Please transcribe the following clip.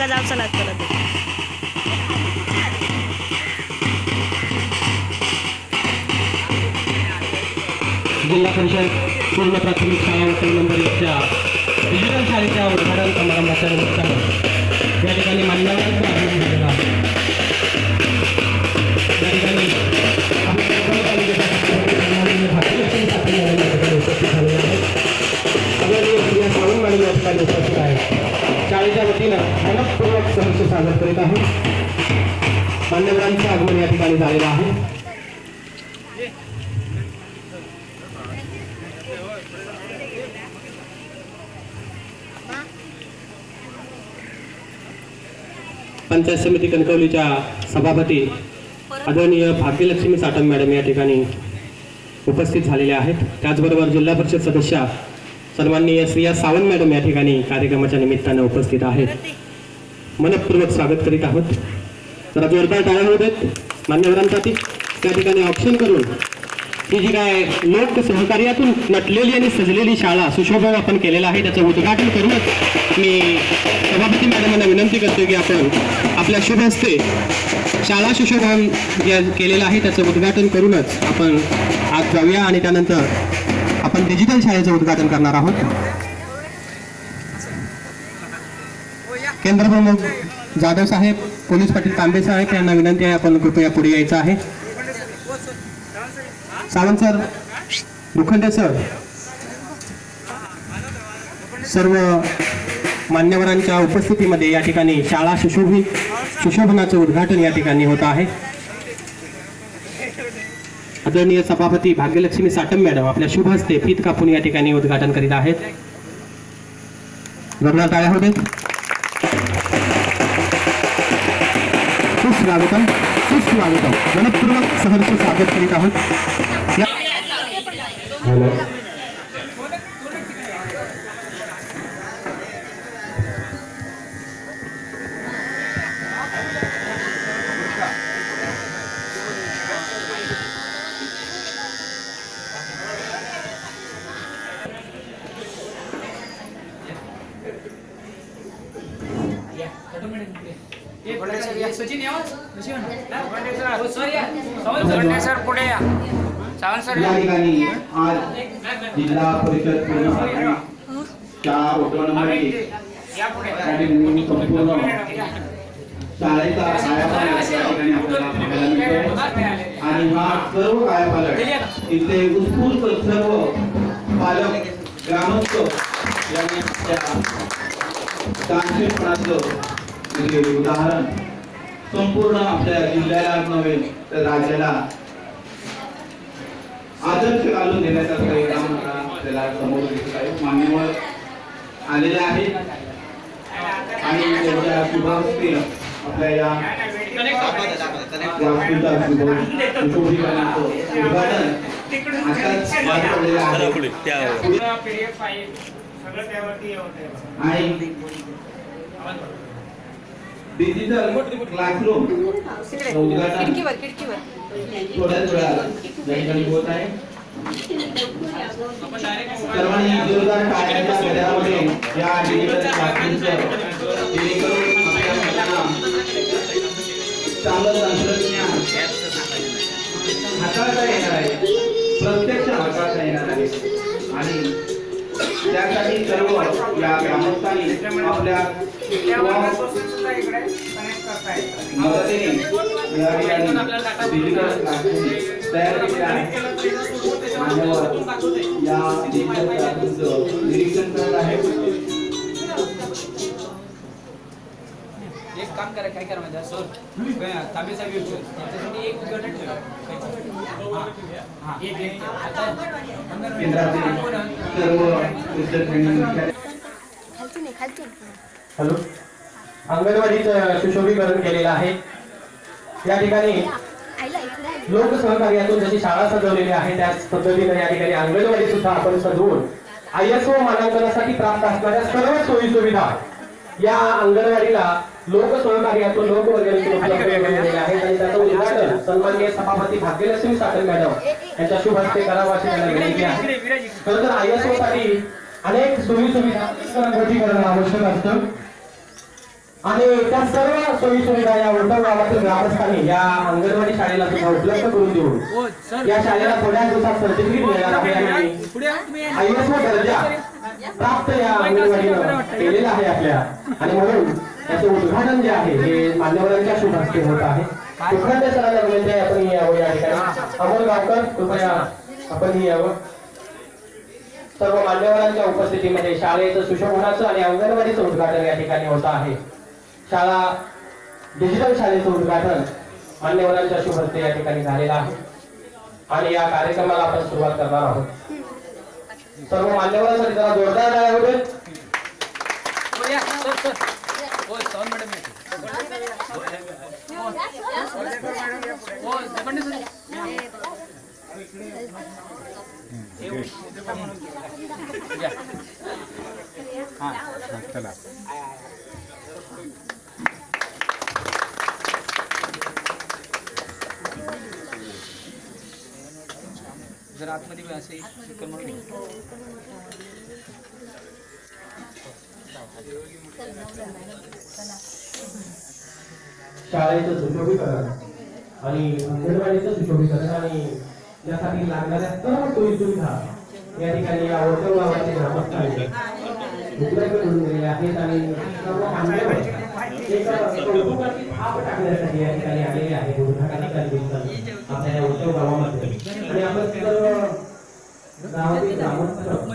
मयूर उठा मागा जावचा लाग परत जिल्हा परिषद पूर्ण प्राथमिक शाळा वसई नंबर एकच्या डिजिटल शाळेच्या उद्घाटन समारंभाच्या निमित्तानं या ठिकाणी मान्यवर स्वागत करीत आहोत. मान्यवरांचं आगमन या ठिकाणी झालेलं आहे. पंचायत समिती कणकवलीच्या सभापती आदरणीय भाग्यलक्ष्मी साटम मॅडम या ठिकाणी उपस्थित झालेल्या आहेत. त्याचबरोबर जिल्हा परिषद सदस्या सन्माननीय श्रिया सावंत मॅडम या ठिकाणी कार्यक्रमाच्या निमित्तानं उपस्थित आहेत. मनपूर्वक स्वागत करीत आहोत. जरा जोरदार टाळ्या होत आहेत मान्यवरांसाठी त्या ठिकाणी ऑप्शन करून ही जी काय लोक सहकार्यातून नटलेली आणि सजलेली शाळा सुशोभन आपण केलेला आहे त्याचं उद्घाटन करूनच मी सभापती मॅडमांना विनंती करतो की आपण आपल्या शुभ हस्ते शाळा सुशोभन जे केलेलं आहे त्याचं उद्घाटन करूनच आपण आज जाऊया आणि त्यानंतर आपण डिजिटल शाळेचं उद्घाटन करणार आहोत. केंद्रप्रमुख जाधव साहेब पोलीस पाटील तांबे साहेब यांना विनंती आहे आपण कृपया पुढे यायचं आहे. सावंत सर भूखंडे सर सर्व मान्यवरांच्या उपस्थितीमध्ये या ठिकाणी शाळा सुशोभित सुशोभनाचं उद्घाटन या ठिकाणी होत आहे. आदरणीय सभापती भाग्यलक्ष्मी साटम मॅडम आपल्या शुभ हस्ते फीत कापून या ठिकाणी उद्घाटन करीत आहेत. टाळ्या होते? स्वागतम. सुस्वागतम. मनपूर्वक सहर्ष स्वागत करीत आहोत. सर पुढे या. ठिकाणी आज जिल्हा परिषद आणि संपूर्ण शाळेचा कायापालट या ठिकाणी आपल्याला बघायला मिळतोय आणि हा सर्व कायापालट इथे उत्स्फूर्त सर्व पालक ग्रामस्थ यांनी उदाहरण. संपूर्ण आपल्या जिल्ह्याला नव्हे तर राज्याला आदर्श घालून देण्याचा काम आपल्याला समोर दिसत आहे मान्यवर आलेले आहेत आणि त्यांच्या शुभहस्ते आपल्या या वास्तूचा शुभ उद्घाटन आताच पार पडलेलं आहे आणि डिजिटल क्लासरूम खिडकीवर होत आहे सर्वांनी जोरदार टाळ्यांच्या गजरामध्ये या डिजिटल क्लासरूमचं जेणेकरून आपल्या मुलांना चांगलं तंत्रज्ञान हाताळता येणार आहे प्रत्यक्ष हाताळता येणार आहे. आणि त्यासाठी सर्व या ग्रामस्थांनी आपल्या मदतीने या ठिकाणी डिजिटल तयार या डिजिटल निरीक्षण करत आहे काम करा काय करा माझ्या? सर तांबे साहेब येऊ त्याच्यासाठी एक उद्घाटन ठेवा. हा, हॅलो? अंगणवाडीचं सुशोभीकरण केलेलं आहे. या ठिकाणी आईला इकडे आहे. लोक सहकार्यातून जशी शाळा सजवलेली आहे त्याच पद्धतीने या ठिकाणी अंगणवाडी सुद्धा आपण सजवून आय एस ओ मानांकनासाठी प्राप्त असणाऱ्या सर्व सोयी सुविधा या अंगणवाडीला लोक सहकार्यातून लोक उपलब्ध आणि त्याचं उद्घाटन सन्माननीय सभापती भाग्यलक्ष्मी साखर मॅडम यांच्या शुभ हस्ते करावं अशी त्यांना विनंती आहे. खरं तर आय एस ओ साठी अनेक सोयी सुविधा करणं आवश्यक असतं. आणि त्या सर्व सोयी सुविधा या उद्धव गावातील ग्रामस्थांनी या अंगणवाडी शाळेला सुद्धा उपलब्ध करून देऊन हो या शाळेला थोड्या दिवसात सर्टिफिकेट मिळणार आहे. आणि पुढे या तुम्ही आयएसओ दर्जा प्राप्त या अंगणवाडीनं केलेला आहे आपल्या. आणि म्हणून याचे उद्घाटन जे आहे हे मान्यवरांच्या शुभ हस्ते होत आहे. उद्घाटन सरांना विनंती आपण यावं या ठिकाणी. अमोल गावकर कृपया आपण यावं. सर्व मान्यवरांच्या उपस्थितीमध्ये शाळेचं सुशोभनाचं आणि अंगणवाडीचं उद्घाटन या ठिकाणी होत आहे. शाळा डिजिटल शाळेचं उद्घाटन मान्यवरांच्या शुभ हस्ते या ठिकाणी झालेलं आहे. आणि या कार्यक्रमाला आपण सुरुवात करणार आहोत. सर्व मान्यवरांसाठी जरा जोरदार टाळ्या होऊ देत. पुढे या सर सर हो सावंत मॅडम या हो दबंडे सर या. हा जर आतमध्ये असे कर म्हणून शाळेचं सुशोभीकरण आणि अंगणवाडीचं सुशोभीकरण आणि यासाठी लागणाऱ्या सर्व सोयी सुविधा या ठिकाणी या ओळखव गावाचे ग्रामस्थ आहेत उपलब्ध करून दिलेले आहेत आणि सर्व मान्यवर एक कौतुकाची थाप टाकण्यासाठी या ठिकाणी आलेले आहेत. उद्घाटनाच्या निमित्तानं आपल्या या उत्सव गावामध्ये आणि आपण सर्व गावातील ग्रामस्थ